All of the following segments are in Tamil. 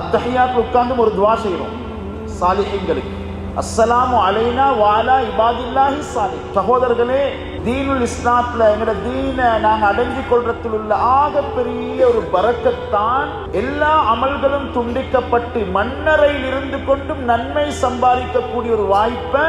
அத்தஹியாத் உட்கார்ந்து ஒரு துவா செய்கிறோம் சாலிஹீங்களுக்கு அஸ்ஸலாமு அலைனா வாலா இபாதில்லாஹி சாலி சகோதரர்களே தீனுல் இஸ்லாத்தில் எங்களோட தீனை நாங்கள் அடைஞ்சு கொள்றதில் உள்ள ஆகப்பெரிய ஒரு பறக்கத்தான் எல்லா அமல்களும் துண்டிக்கப்பட்டு மன்னரையில் இருந்து கொண்டும் நன்மை சம்பாதிக்கக்கூடிய ஒரு வாய்ப்பை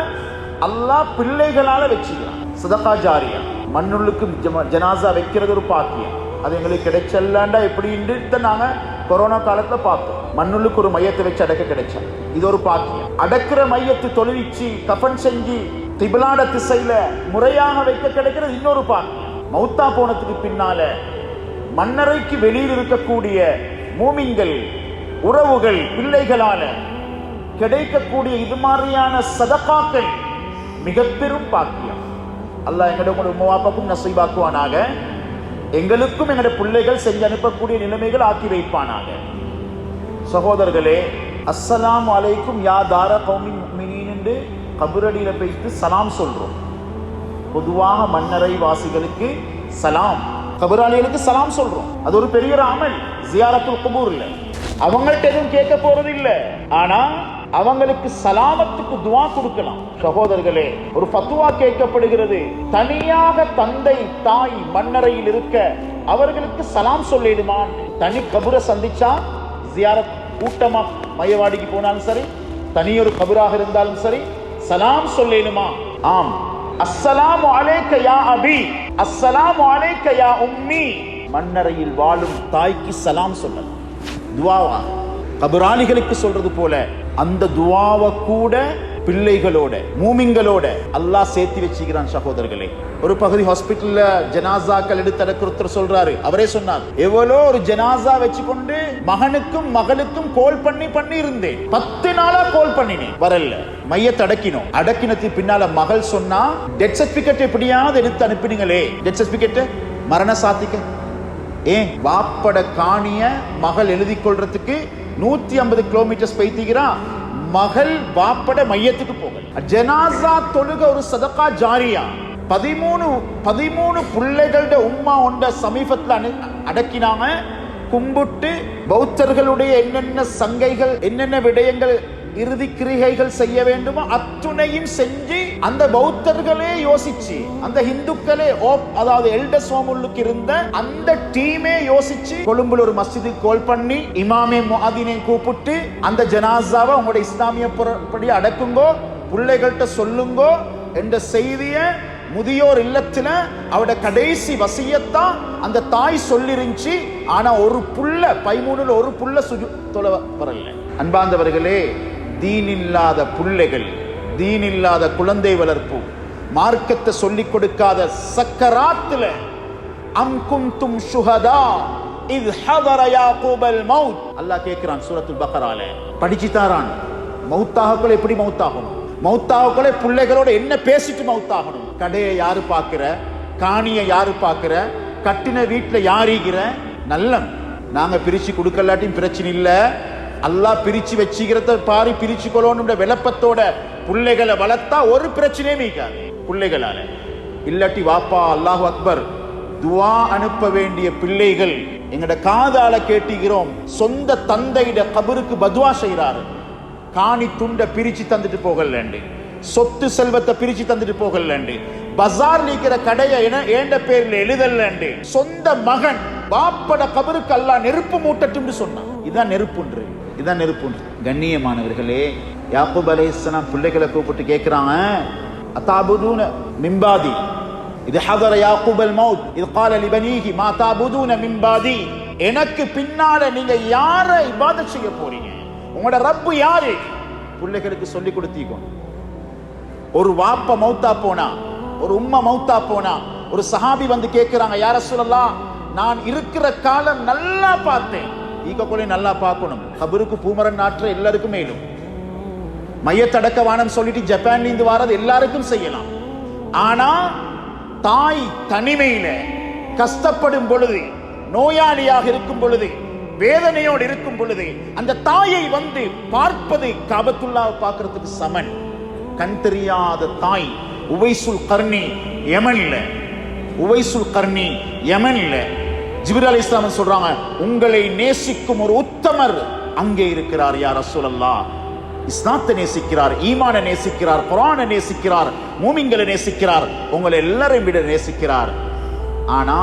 அல்லாஹ் பிள்ளைகளால் வச்சுக்கிறான். சதகா ஜாரியா. மண்ணுள்ளுக்கு ஜனாசா வைக்கிறது ஒரு பாக்கியம். அது எங்களுக்கு கிடைச்சல்லாண்டா எப்படின்ட்டு நாங்கள் கொரோனா காலத்தில் பார்த்தோம். மண்ணுள்ளுக்கு ஒரு மையத்தை வச்சு அடக்க கிடைச்சா. இது ஒரு பாக்கியம். அடக்கிற மையத்தை தொழுவிச்சு கஃபன் செஞ்சு திபிலாட திசையில முறையாக வைக்க கிடைக்கிறது இன்னொரு பாக்கியம். மௌத்தா போனதுக்கு பின்னால மண்ணறைக்கு வெளியில் இருக்கக்கூடிய மூமிங்கள் உறவுகள் பிள்ளைகளால கிடைக்கக்கூடிய இது மாதிரியான சதப்பாக்கள் மிக பெரும் பாக்கியம். அல்லாஹ் எங்களோட உங்களோட உமாப்பாக்கும் நசைவாக்குவானாக எங்களுக்கும் எங்களுடைய பிள்ளைகள் செஞ்சு அனுப்பக்கூடிய நிலைமைகள் ஆக்கி வைப்பானாக. சகோதரர்களே அஸ்ஸலாம் அலைக்கும் யா தார கௌமின் முஃமினீன் என்று கபுரடியில் பேசிட்டு சலாம் சொல்றோம். பொதுவாக மன்னரை வாசிகளுக்கு சலாம் கபுராளிகளுக்கு சலாம் சொல்றோம். அது ஒரு பெரிய ராமல் அமல் ஜியாரத்துல் குபூர் இல்லை அவங்கள்ட்ட எதுவும் கேட்க போறது இல்லை ஆனா அவங்களுக்கு சலாமத்துக்கு துவா கொடுக்கலாம். சகோதரர்களே ஒரு பத்துவா கேட்கப்படுகிறது. தனியாக தந்தை தாய் மன்னரையில் இருக்க அவர்களுக்கு சலாம் சொல்லிடுமான் தனி கபுரை சந்திச்சா ஜியாரத் கூட்டமா மையவாடிக்கு போனாலும் சரி தனியொரு கபுராக இருந்தாலும் சரி சலாம் சொல்லேனுமா ஆம். அஸ்ஸலாமு அலைக்க யா அபி அஸ்ஸலாமு அலைக்க யா உம்மி. மன்னரையில் வாழும் தாய்க்கு சலாம் சொல்லலாம் துவாவா. கபுராணிகளுக்கு சொல்றது போல அந்த துவாவை கூட பிள்ளைகளோட மூமிங்களோட அல்லாஹ் சேர்த்து வச்சுக்கிறான் சகோதரர்களே. ஒரு பகுதி ஹாஸ்பிட்டல்ல ஜனாசாக்கள் எடுத்து ஒருத்தர் சொல்றாரு. அவரே சொன்னார் எவ்வளோ ஒரு ஜனாசா வச்சுக்கொண்டு மகனுக்கும் மகளுக்கும் கோல் பண்ணி பண்ணி இருந்தேன். பத்து நாளா கோல் பண்ணினேன். வரல. மையத்தை அடக்கினோம். அடக்கினத்துக்கு பின்னால மகள் சொன்னா டெத் சர்டிபிகேட் எப்படியாவது எடுத்து அனுப்பினீங்களே டெத் சர்டிபிகேட் மரண சாத்திக்க? ஏன்? வாப்பட காணிய மகள் எழுதி கொள்றதுக்கு நூத்தி ஐம்பது கிலோமீட்டர்ஸ் பைத்திக்கிறான் மகள் வாப்பட மையத்துக்கு போக ஜனாசா தொழுக ஒரு சதக்கா ஜாரியா. பதிமூணு பதிமூணு பிள்ளைகளோட உம்மா உண்ட சமீபத்தில் அடக்கினாங்க. கும்பிட்டு பௌத்தர்களுடைய என்னென்ன சங்கைகள் என்னென்ன விடயங்கள் இறுதி கிரிகைகள் செய்ய வேண்டுமோ அத்துணையும் செஞ்சு அந்த பௌத்தர்களே யோசிச்சு அந்த இந்துக்களே ஓப் அதாவது எல்டர் சோமுல்லுக்கு இருந்த அந்த டீமே யோசிச்சு கொழும்புல ஒரு மஸ்ஜிதுக்கு கோல் பண்ணி இமாமே முஹாதீனை கூப்பிட்டு அந்த ஜனாசாவை உங்களோட இஸ்லாமிய புற- படி அடக்குங்கோ பிள்ளைகள்கிட்ட சொல்லுங்கோ என்ற செய்திய முதியோர் இல்லத்துல அவட கடைசி வசியத்தான் அந்த தாய் சொல்லிருந்துச்சு. ஆனா ஒரு புள்ள பைமூணுல ஒரு புள்ள சுஜு தொலை வரல. அன்பாந்தவர்களே தீன் இல்லாத புள்ளைகள் தீன் இல்லாத குழந்தை வளர்ப்பு. மார்க்கத்தை சொல்லிக் கொடுக்காத சக்கராத்துல அம்கும் தும் சுஹதா இது ஹதர யாக்கூபல் மவுத் அல்லாஹ் கேட்கிறான் சூரத்துல் பக்கரால. படிச்சு தாரான் மவுத்தாகக்குள்ள எப்படி மௌத்தாகணும்? மவுத்தாகக்குள்ள பிள்ளைகளோட என்ன பேசிட்டு மவுத்தாகணும் கடையை யாரு பார்க்கிற? காணியை யாரு பார்க்கிற? கட்டின வீட்டில் யாரிக்கிற நல்லம். நாங்கள் பிரித்து கொடுக்கலாட்டியும் பிரச்சனை இல்லை. அல்லாஹ் பிரிச்சு வச்சுக்கிறத பாரி பிரிச்சு கொள்ளணும் விளப்பத்தோட பிள்ளைகளை வளர்த்தா ஒரு பிரச்சனையும் இருக்காது. பிள்ளைகளால. இல்லாட்டி வாப்பா அல்லாஹ் அக்பர் துவா அனுப்ப வேண்டிய பிள்ளைகள் எங்கட காதால கேட்டுகிறோம் சொந்த தந்தையிட கபருக்கு பதுவா செய்கிறாரு காணி துண்டை பிரிச்சு தந்துட்டு போகலண்டு. சொத்து செல்வத்தை பிரிச்சு தந்துட்டு போகலண்டு. பஜார் நீக்கிற கடையை ஏண்ட பேர்ல எழுதலண்டு. சொந்த மகன் பாப்பட கபருக்கு அல்லா நெருப்பு மூட்டட்டும்னு சொன்னான். இதான் நெருப்புன்று. இதான் நெருப்புன்று கண்ணியமானவர்களே யாக்கூப் அலைஹிஸ்ஸலாம் பிள்ளைகளை கூப்பிட்டு கேட்கிறாங்க அத்தாபுதூன மிம்பாதி இது ஹதர யாக்கூப் அல் மௌத் இது கால லிபனீகி மா தாபுதூன மிம்பாதி எனக்கு பின்னால நீங்க யாரை இபாத செய்ய போறீங்க? உங்களோட ரப்பு யாரு? பிள்ளைகளுக்கு சொல்லி கொடுத்தீங்க ஒரு வாப்ப மௌத்தா போனா ஒரு உம்மா மௌத்தா போனா ஒரு சஹாபி வந்து கேட்கிறாங்க யார சொல்லலாம் நான் இருக்கிற காலம் நல்லா பார்த்தேன். ஈக்க நல்லா பார்க்கணும். கபருக்கு பூமரன் நாற்ற எல்லாருக்கும் மேலும். மையத்தடக்க வானம் சொல்லிட்டு ஜப்பான்ல இருந்து வாரது எல்லாருக்கும் செய்யலாம். ஆனா தாய் தனிமையில கஷ்டப்படும் பொழுது நோயாளியாக இருக்கும் பொழுது வேதனையோடு இருக்கும் பொழுது அந்த தாயை வந்து பார்ப்பது காபத்துள்ளாவை பார்க்கறதுக்கு சமன். கண் தெரியாத தாய் உவைசுல் கர்ணி யமன்ல. உவைசுல் கர்ணி யமன்ல. ஜிபிர் அலி இஸ்லாம் சொல்றாங்க உங்களை நேசிக்கும் ஒரு உத்தமர் அங்கே இருக்கிறார் யார் ரசூலல்லா இஸ்லாத்தை நேசிக்கிறார் ஈமான நேசிக்கிறார் குரானை நேசிக்கிறார் மூமிங்களை நேசிக்கிறார் உங்களை எல்லாரையும் விட நேசிக்கிறார். ஆனா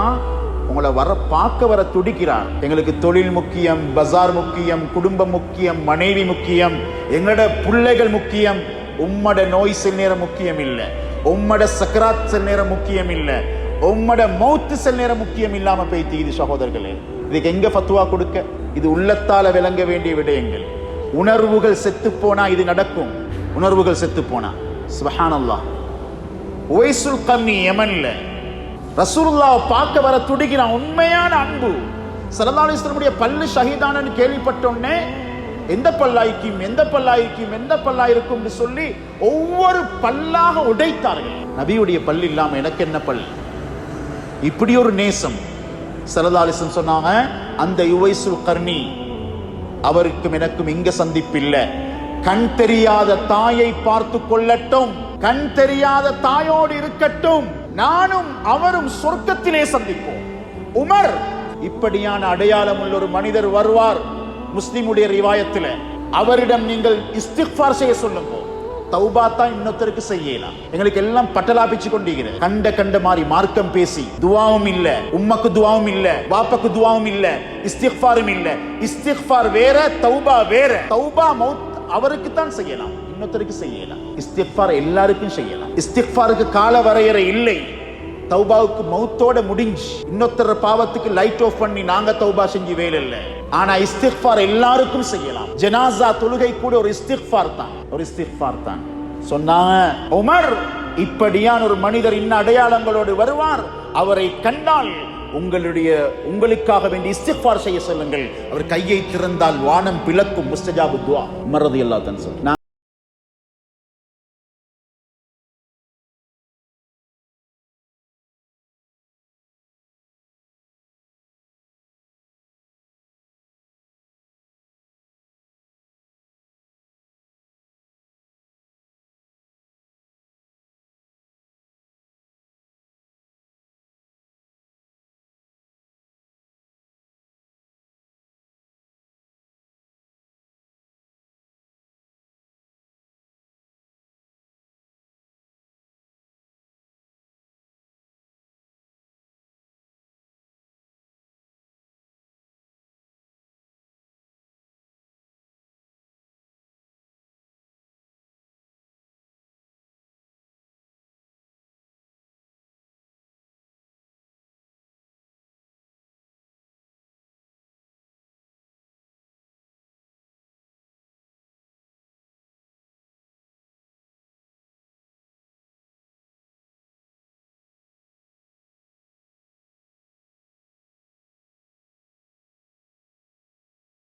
உங்களை வர பார்க்க வர துடிக்கிறார். எங்களுக்கு தொழில் முக்கியம் பஜார் முக்கியம் குடும்பம் முக்கியம் மனைவி முக்கியம் எங்களோட பிள்ளைகள் முக்கியம். உம்மட நோய் செல் நேரம் முக்கியம் இல்லை. உம்மட சக்கராத் செல் நேரம் முக்கியம் இல்லை. உம்மட மௌத்து சில நேரம் முக்கியம் இல்லாம போய்த்து இது சகோதரர்களே இதுக்கு எங்க ஃபத்துவா கொடுக்க? இது உள்ளத்தால விளங்க வேண்டிய விடயங்கள். உணர்வுகள் செத்து போனா இது நடக்கும். உணர்வுகள் செத்து போனா. சுபஹானல்லா உவைசுல் கம்மி எமன்ல ரசூலுல்லாவை பார்க்க வர துடிக்கிறான் உண்மையான அன்பு. சரதாலேஸ்வரனுடைய பல்லு ஷஹீதானன்னு கேள்விப்பட்டோன்னே எந்த பல்லாய்க்கும் எந்த பல்லாய்க்கும் எந்த பல்லாயிருக்கும் சொல்லி ஒவ்வொரு பல்லாக உடைத்தார்கள். நபியுடைய பல் இல்லாம எனக்கு என்ன பல்? இப்படி ஒரு நேசம் சரதாலிசன் சொன்னாங்க அந்த யுவைசுல் கர்ணி அவருக்கும் எனக்கும் இங்க சந்திப்பில்லை. கண் தெரியாத தாயை பார்த்து கொள்ளட்டும். கண் தெரியாத தாயோடு இருக்கட்டும். நானும் அவரும் சொர்க்கத்திலே சந்திப்போம். உமர் இப்படியான அடையாளம் உள்ள ஒரு மனிதர் வருவார் முஸ்லிமுடைய ரிவாயத்தில். அவரிடம் நீங்கள் இஸ்திக்பார் செய்ய சொல்லுங்க தௌபா தான் இன்னொருத்தருக்கு செய்யலாம். எங்களுக்கு எல்லாம் பட்டலாபிச்சு கொண்டிருக்கிற கண்ட கண்ட மாதிரி மார்க்கம் பேசி துவாவும் இல்ல உம்மக்கு துவாவும் இல்ல வாப்பக்கு துவாவும் இல்ல இஸ்திக்பாரும் இல்ல. இஸ்திக்பார் வேற தௌபா வேற. தௌபா மௌத் அவருக்கு தான் செய்யலாம். இன்னொருத்தருக்கு செய்யலாம். இஸ்திக்பார் எல்லாருக்கும் செய்யலாம். இஸ்திக்பாருக்கு கால வரையறை இல்லை. தௌபாவுக்கு மௌத்தோட முடிஞ்சு இன்னொருத்தர் பாவத்துக்கு லைட் ஆஃப் பண்ணி நாங்க தௌபா செஞ்சு வேலை இல்லை. ஆனா இஸ்திக்பார் எல்லாருக்கும் செய்யலாம். ஜனாசா தொழுகை கூட ஒரு இஸ்திக்பார் தான். ஒரு இஸ்திக்பார் தான். சொன்னாங்க உமர் இப்படியான ஒரு மனிதர் இன்ன அடையாளங்களோடு வருவார். அவரை கண்டால் உங்களுடைய உங்களுக்காக வேண்டி இஸ்திக்பார் செய்ய சொல்லுங்கள். அவர் கையை திறந்தால் வானம் பிளக்கும் முஸ்தஜாபு துவா. உமர் அல்லா தன் சொல்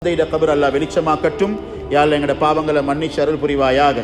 கபர் அல்லா வெளிச்சமாக்கட்டும். யாழ் எங்களோட பாவங்களை மன்னிச்சு அருள் புரிவாயாக